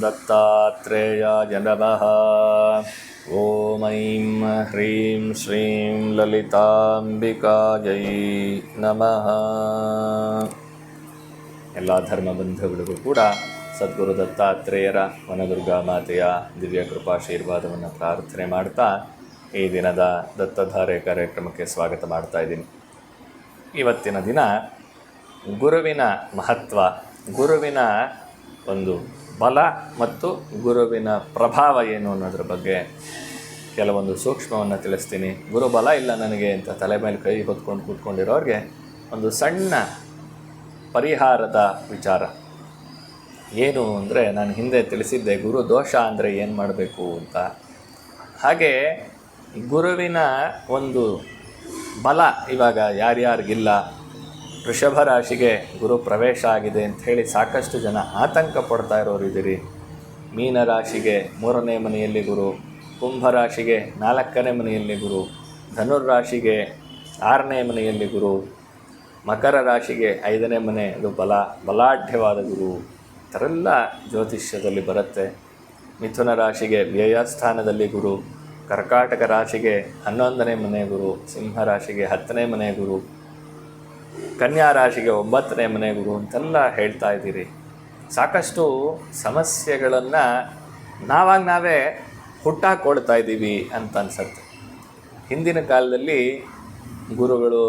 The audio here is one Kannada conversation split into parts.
दत्तात्रेयाय नमः ॐ ऐं ह्रीं श्रीं ಲಲಿತಾಂಬಿಕಾಯೈ ನಮಃ ಎಲ್ಲ ಧರ್ಮ ಬಂಧುಗಳಿಗೂ ಕೂಡ ಸದ್ಗುರು ದತ್ತಾತ್ರೇಯರ ವನದುರ್ಗಾ ಮಾತೆಯ ದಿವ್ಯ ಕೃಪಾಶೀರ್ವಾದವನ್ನು ಪ್ರಾರ್ಥನೆ ಮಾಡ್ತಾ ಈ ದಿನದ ದತ್ತಧಾರೆ ಕಾರ್ಯಕ್ರಮಕ್ಕೆ ಸ್ವಾಗತ ಮಾಡ್ತಾ ಇದ್ದೀನಿ ಇವತ್ತಿನ ದಿನ ಗುರುವಿನ ಮಹತ್ವ ಗುರುವಿನ ಒಂದು ಬಲ ಮತ್ತು ಗುರುವಿನ ಪ್ರಭಾವ ಏನು ಅನ್ನೋದ್ರ ಬಗ್ಗೆ ಕೆಲವೊಂದು ಸೂಕ್ಷ್ಮವನ್ನು ತಿಳಿಸ್ತೀನಿ. ಗುರುಬಲ ಇಲ್ಲ ನನಗೆ ಅಂತ ತಲೆ ಮೇಲೆ ಕೈ ಹೊತ್ಕೊಂಡು ಕೂತ್ಕೊಂಡಿರೋರಿಗೆ ಒಂದು ಸಣ್ಣ ಪರಿಹಾರದ ವಿಚಾರ. ಏನು ಅಂದರೆ ನಾನು ಹಿಂದೆ ತಿಳಿಸಿದ್ದೆ ಗುರು ದೋಷ ಅಂದರೆ ಏನು ಮಾಡಬೇಕು ಅಂತ. ಹಾಗೆ ಗುರುವಿನ ಒಂದು ಬಲ ಇವಾಗ ಯಾರ್ಯಾರಿಗಿಲ್ಲ ವೃಷಭ ರಾಶಿಗೆ ಗುರು ಪ್ರವೇಶ ಆಗಿದೆ ಅಂತ ಹೇಳಿ ಸಾಕಷ್ಟು ಜನ ಆತಂಕ ಪಡ್ತಾ ಇರೋರು ಇದ್ದೀರಿ. ಮೀನ ರಾಶಿಗೆ ಮೂರನೇ ಮನೆಯಲ್ಲಿ ಗುರು, ಕುಂಭ ರಾಶಿಗೆ ನಾಲ್ಕನೇ ಮನೆಯಲ್ಲಿ ಗುರು, ಧನುರ್ ರಾಶಿಗೆ ಆರನೇ ಮನೆಯಲ್ಲಿ ಗುರು, ಮಕರ ರಾಶಿಗೆ ಐದನೇ ಮನೆ ಅದು ಬಲ, ಬಲಾಢ್ಯವಾದ ಗುರು. ಈ ಥರ ಎಲ್ಲ ಜ್ಯೋತಿಷ್ಯದಲ್ಲಿ ಬರುತ್ತೆ. ಮಿಥುನ ರಾಶಿಗೆ ವ್ಯಯಸ್ಥಾನದಲ್ಲಿ ಗುರು, ಕರ್ಕಾಟಕ ರಾಶಿಗೆ ಹನ್ನೊಂದನೇ ಮನೆ ಗುರು, ಸಿಂಹ ರಾಶಿಗೆ ಹತ್ತನೇ ಮನೆ ಗುರು ಕನ್ಯಾ ರಾಶಿಗೆ ಒಂಬತ್ತನೇ ಮನೆ ಗುರು ಅಂತೆಲ್ಲ ಹೇಳ್ತಾ ಇದ್ದೀರಿ. ಸಾಕಷ್ಟು ಸಮಸ್ಯೆಗಳನ್ನು ನಾವಾಗ ನಾವೇ ಹುಟ್ಟಾಕೊಳ್ತಾ ಇದ್ದೀವಿ ಅಂತ ಅನ್ಸುತ್ತೆ. ಹಿಂದಿನ ಕಾಲದಲ್ಲಿ ಗುರುಗಳು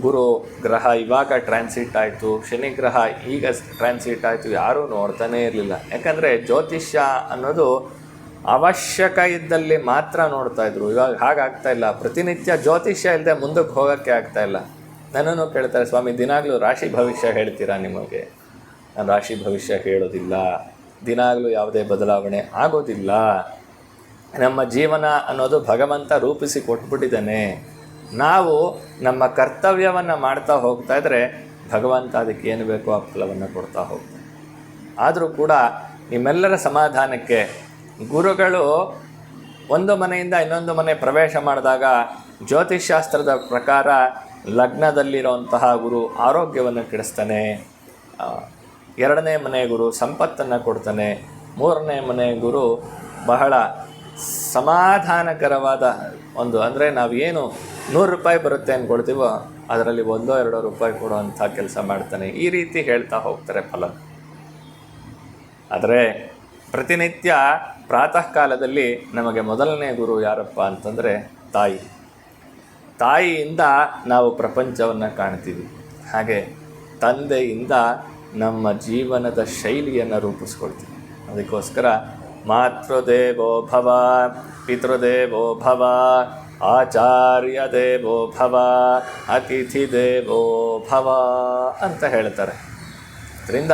ಗುರು ಗ್ರಹ ಇವಾಗ ಟ್ರಾನ್ಸಿಟ್ ಆಯಿತು, ಶನಿ ಗ್ರಹ ಈಗ ಟ್ರಾನ್ಸಿಟ್ ಆಯಿತು, ಯಾರೂ ನೋಡ್ತಾನೇ ಇರಲಿಲ್ಲ. ಯಾಕಂದರೆ ಜ್ಯೋತಿಷ್ಯ ಅನ್ನೋದು ಅವಶ್ಯಕ ಇದ್ದಲ್ಲಿ ಮಾತ್ರ ನೋಡ್ತಾಯಿದ್ರು ಇವಾಗ ಹಾಗಾಗ್ತಾ ಇಲ್ಲ. ಪ್ರತಿನಿತ್ಯ ಜ್ಯೋತಿಷ್ಯ ಇಲ್ಲದೆ ಮುಂದಕ್ಕೆ ಹೋಗೋಕ್ಕೆ ಆಗ್ತಾಯಿಲ್ಲ ನನ್ನನ್ನು ಕೇಳ್ತಾರೆ, ಸ್ವಾಮಿ, ದಿನಾಗಲೂ ರಾಶಿ ಭವಿಷ್ಯ ಹೇಳ್ತೀರಾ ನಿಮಗೆ? ನಾನು ರಾಶಿ ಭವಿಷ್ಯ ಹೇಳೋದಿಲ್ಲ. ದಿನಾಗಲೂ ಯಾವುದೇ ಬದಲಾವಣೆ ಆಗೋದಿಲ್ಲ. ನಮ್ಮ ಜೀವನ ಅನ್ನೋದು ಭಗವಂತ ರೂಪಿಸಿ ಕೊಟ್ಬಿಟ್ಟಿದ್ದಾನೆ. ನಾವು ನಮ್ಮ ಕರ್ತವ್ಯವನ್ನು ಮಾಡ್ತಾ ಹೋಗ್ತಾ ಇದ್ದರೆ ಭಗವಂತ ಅದಕ್ಕೆ ಏನು ಬೇಕೋ ಆ ಫಲವನ್ನು ಕೊಡ್ತಾ ಹೋಗ್ತಾನೆ. ಆದರೂ ಕೂಡ ನಿಮ್ಮೆಲ್ಲರ ಸಮಾಧಾನಕ್ಕೆ ಗುರುಗಳು ಒಂದು ಮನೆಯಿಂದ ಇನ್ನೊಂದು ಮನೆ ಪ್ರವೇಶ ಮಾಡಿದಾಗ ಜ್ಯೋತಿಷ್ಶಾಸ್ತ್ರದ ಪ್ರಕಾರ ಲಗ್ನದಲ್ಲಿರುವಂತಹ ಗುರು ಆರೋಗ್ಯವನ್ನು ಕೆಡಿಸ್ತಾನೆ ಎರಡನೇ ಮನೆ ಗುರು ಸಂಪತ್ತನ್ನು ಕೊಡ್ತಾನೆ, ಮೂರನೇ ಮನೆ ಗುರು ಬಹಳ ಸಮಾಧಾನಕರವಾದ ಒಂದು, ಅಂದರೆ ಏನು ನೂರು ರೂಪಾಯಿ ಬರುತ್ತೆ ಅಂದ್ಕೊಳ್ತೀವೋ ಅದರಲ್ಲಿ ಒಂದೋ ಎರಡೋ ರೂಪಾಯಿ ಕೊಡುವಂಥ ಕೆಲಸ ಮಾಡ್ತಾನೆ. ಈ ರೀತಿ ಹೇಳ್ತಾ ಹೋಗ್ತಾರೆ ಫಲ. ಆದರೆ ಪ್ರತಿನಿತ್ಯ ಪ್ರಾತಃ ಕಾಲದಲ್ಲಿ ನಮಗೆ ಮೊದಲನೇ ಗುರು ಯಾರಪ್ಪ ಅಂತಂದರೆ ತಾಯಿ. ತಾಯಿಯಿಂದ ನಾವು ಪ್ರಪಂಚವನ್ನು ಕಾಣ್ತೀವಿ. ಹಾಗೆ ತಂದೆಯಿಂದ ನಮ್ಮ ಜೀವನದ ಶೈಲಿಯನ್ನು ರೂಪಿಸ್ಕೊಳ್ತೀವಿ. ಅದಕ್ಕೋಸ್ಕರ ಮಾತೃದೇವೋ ಭವ, ಪಿತೃದೇವೋ ಭವ ಆಚಾರ್ಯ ದೇವೋ ಭವ ಅತಿಥಿ ದೇವೋ ಭವ ಅಂತ ಹೇಳ್ತಾರೆ. ಅದರಿಂದ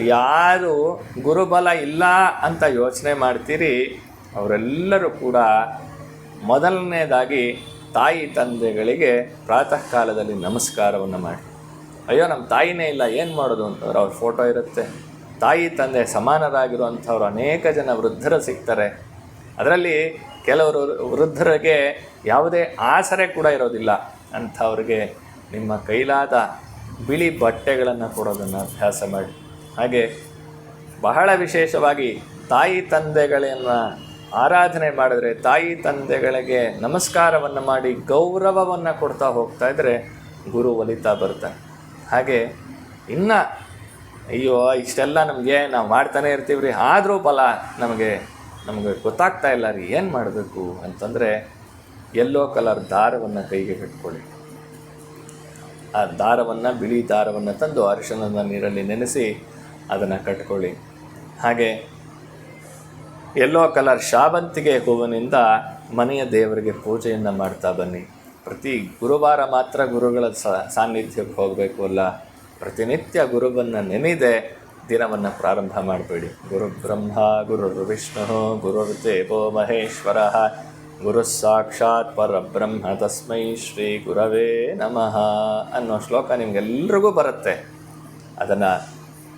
ಯಾರು ಗುರುಬಲ ಇಲ್ಲ ಅಂತ ಯೋಚನೆ ಮಾಡ್ತೀರಿ, ಅವರೆಲ್ಲರೂ ಕೂಡ ಮೊದಲನೇದಾಗಿ ತಾಯಿ ತಂದೆಗಳಿಗೆ ಪ್ರಾತಃ ಕಾಲದಲ್ಲಿ ನಮಸ್ಕಾರವನ್ನು ಮಾಡಿ. ಅಯ್ಯೋ, ನಮ್ಮ ತಾಯಿನೇ ಇಲ್ಲ, ಏನು ಮಾಡೋದು ಅಂತಂದ್ರೆ ಅವ್ರ ಫೋಟೋ ಇರುತ್ತೆ. ತಾಯಿ ತಂದೆ ಸಮಾನರಾಗಿರುವಂಥವ್ರು ಅನೇಕ ಜನ ವೃದ್ಧರು ಸಿಗ್ತಾರೆ. ಅದರಲ್ಲಿ ಕೆಲವರು ವೃದ್ಧರಿಗೆ ಯಾವುದೇ ಆಸರೆ ಕೂಡ ಇರೋದಿಲ್ಲ. ಅಂಥವ್ರಿಗೆ ನಿಮ್ಮ ಕೈಲಾದ ಬಿಳಿ ಬಟ್ಟೆಗಳನ್ನು ಕೊಡೋದನ್ನು ಅಭ್ಯಾಸ ಮಾಡಿ. ಹಾಗೆ ಬಹಳ ವಿಶೇಷವಾಗಿ ತಾಯಿ ತಂದೆಗಳನ್ನು ಆರಾಧನೆ ಮಾಡಿದ್ರೆ ತಾಯಿ ತಂದೆಗಳಿಗೆ ನಮಸ್ಕಾರವನ್ನು ಮಾಡಿ ಗೌರವವನ್ನು ಕೊಡ್ತಾ ಹೋಗ್ತಾ ಇದ್ದರೆ ಗುರು ಒಲಿತಾ ಬರ್ತಾನೆ. ಹಾಗೆ ಇನ್ನು ಅಯ್ಯೋ, ಇಷ್ಟೆಲ್ಲ ನಮಗೆ ನಾವು ಮಾಡ್ತಾನೆ ಇರ್ತೀವಿ ರೀ. ಆದರೂ ಫಲ ನಮಗೆ ನಮಗೆ ಗೊತ್ತಾಗ್ತಾ ಇಲ್ಲ ರೀ. ಏನು ಮಾಡಬೇಕು ಅಂತಂದರೆ ಎಲ್ಲೋ ಕಲರ್ ದಾರವನ್ನು ಕೈಗೆ ಕಟ್ಕೊಳ್ಳಿ. ಆ ದಾರವನ್ನು, ಬಿಳಿ ದಾರವನ್ನು ತಂದು ಅರಿಶಿಣದ ನೀರಲ್ಲಿ ನೆನೆಸಿ ಅದನ್ನು ಕಟ್ಕೊಳ್ಳಿ. ಹಾಗೆ ಎಲ್ಲೋ ಕಲರ್ ಶಾವಂತಿಗೆ ಹೂವಿನಿಂದ ಮನೆಯ ದೇವರಿಗೆ ಪೂಜೆಯನ್ನು ಮಾಡ್ತಾ ಬನ್ನಿ. ಪ್ರತಿ ಗುರುವಾರ ಮಾತ್ರ ಗುರುಗಳ ಸಾನ್ನಿಧ್ಯಕ್ಕೆ ಹೋಗಬೇಕು ಅಲ್ಲ? ಪ್ರತಿನಿತ್ಯ ಗುರುವನ್ನು ನೆನೆದೆ ದಿನವನ್ನು ಪ್ರಾರಂಭ ಮಾಡಬೇಡಿ. ಗುರು ಬ್ರಹ್ಮ, ಗುರು ವಿಷ್ಣು ಗುರುರ್ದೇವೋ ಮಹೇಶ್ವರ, ಗುರು ಸಾಕ್ಷಾತ್ ಪರಬ್ರಹ್ಮ ತಸ್ಮೈ ಶ್ರೀ ಗುರವೇ ನಮಃ ಅನ್ನೋ ಶ್ಲೋಕ ನಿಮಗೆಲ್ರಿಗೂ ಬರುತ್ತೆ. ಅದನ್ನು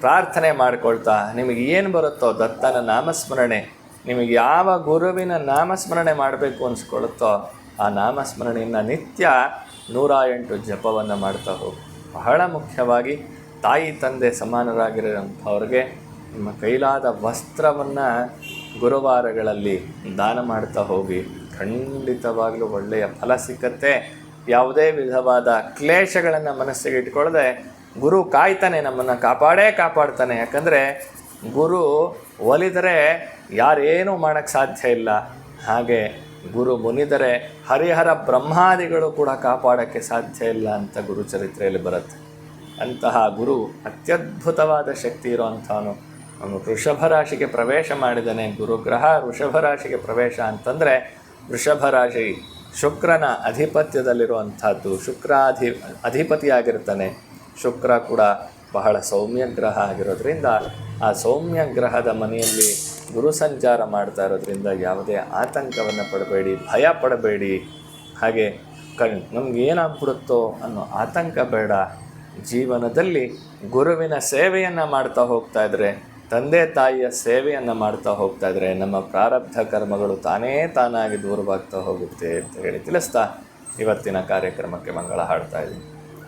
ಪ್ರಾರ್ಥನೆ ಮಾಡಿಕೊಳ್ತಾ ನಿಮಗೆ ಏನು ಬರುತ್ತೋ ದತ್ತನ ನಾಮಸ್ಮರಣೆ ನಿಮಗೆ ಯಾವ ಗುರುವಿನ ನಾಮಸ್ಮರಣೆ ಮಾಡಬೇಕು ಅನ್ಸ್ಕೊಳುತ್ತೋ ಆ ನಾಮಸ್ಮರಣೆಯನ್ನು ನಿತ್ಯ ನೂರ ಎಂಟು ಜಪವನ್ನು ಮಾಡ್ತಾ ಹೋಗಿ. ಬಹಳ ಮುಖ್ಯವಾಗಿ ತಾಯಿ ತಂದೆ ಸಮಾನರಾಗಿರೋಂಥವ್ರಿಗೆ ನಿಮ್ಮ ಕೈಲಾದ ವಸ್ತ್ರವನ್ನು ಗುರುವಾರಗಳಲ್ಲಿ ದಾನ ಮಾಡ್ತಾ ಹೋಗಿ. ಖಂಡಿತವಾಗಲೂ ಒಳ್ಳೆಯ ಫಲ ಸಿಕ್ಕತ್ತೆ ಯಾವುದೇ ವಿಧವಾದ ಕ್ಲೇಶಗಳನ್ನು ಮನಸ್ಸಿಗೆ ಇಟ್ಕೊಳ್ಳದೆ ಗುರು ಕಾಯ್ತಾನೆ ನಮ್ಮನ್ನು ಕಾಪಾಡೇ ಕಾಪಾಡ್ತಾನೆ. ಯಾಕಂದರೆ ಗುರು ಒಲಿದರೆ ಯಾರೇನೂ ಮಾಡೋಕ್ಕೆ ಸಾಧ್ಯ ಇಲ್ಲ. ಹಾಗೆ ಗುರು ಮುನಿದರೆ ಹರಿಹರ ಬ್ರಹ್ಮಾದಿಗಳು ಕೂಡ ಕಾಪಾಡೋಕ್ಕೆ ಸಾಧ್ಯ ಇಲ್ಲ ಅಂತ ಗುರು ಚರಿತ್ರೆಯಲ್ಲಿ ಬರುತ್ತೆ. ಅಂತಹ ಗುರು ಅತ್ಯದ್ಭುತವಾದ ಶಕ್ತಿ ಇರೋವಂಥವನು. ಅವನು ವೃಷಭ ರಾಶಿಗೆ ಪ್ರವೇಶ ಮಾಡಿದನೆ. ಗುರುಗ್ರಹ ವೃಷಭ ರಾಶಿಗೆ ಪ್ರವೇಶ ಅಂತಂದರೆ ವೃಷಭ ರಾಶಿ ಶುಕ್ರನ ಅಧಿಪತ್ಯದಲ್ಲಿರುವಂಥದ್ದು. ಶುಕ್ರಾಧಿ, ಅಧಿಪತಿಯಾಗಿರ್ತಾನೆ. ಶುಕ್ರ ಕೂಡ ಬಹಳ ಸೌಮ್ಯ ಗ್ರಹ ಆಗಿರೋದ್ರಿಂದ ಆ ಸೌಮ್ಯ ಗ್ರಹದ ಮನೆಯಲ್ಲಿ ಗುರು ಸಂಚಾರ ಮಾಡ್ತಾ ಇರೋದ್ರಿಂದ ಯಾವುದೇ ಆತಂಕವನ್ನು ಪಡಬೇಡಿ, ಭಯ ಪಡಬೇಡಿ. ಹಾಗೆ ಕಣ್, ನಮ್ಗೆ ಏನಾಗ್ಬಿಡುತ್ತೋ ಅನ್ನೋ ಆತಂಕ ಬೇಡ. ಜೀವನದಲ್ಲಿ ಗುರುವಿನ ಸೇವೆಯನ್ನು ಮಾಡ್ತಾ ಹೋಗ್ತಾ ಇದ್ರೆ, ತಂದೆ ತಾಯಿಯ ಸೇವೆಯನ್ನು ಮಾಡ್ತಾ ಹೋಗ್ತಾ ಇದ್ರೆ, ನಮ್ಮ ಪ್ರಾರಬ್ಧ ಕರ್ಮಗಳು ತಾನೇ ತಾನಾಗಿ ದೂರವಾಗ್ತಾ ಹೋಗುತ್ತೆ ಅಂತ ಹೇಳಿ ತಿಳಿಸ್ತಾ ಇವತ್ತಿನ ಕಾರ್ಯಕ್ರಮಕ್ಕೆ ಮಂಗಳ ಹಾಡ್ತಾ ಇದ್ದೀನಿ.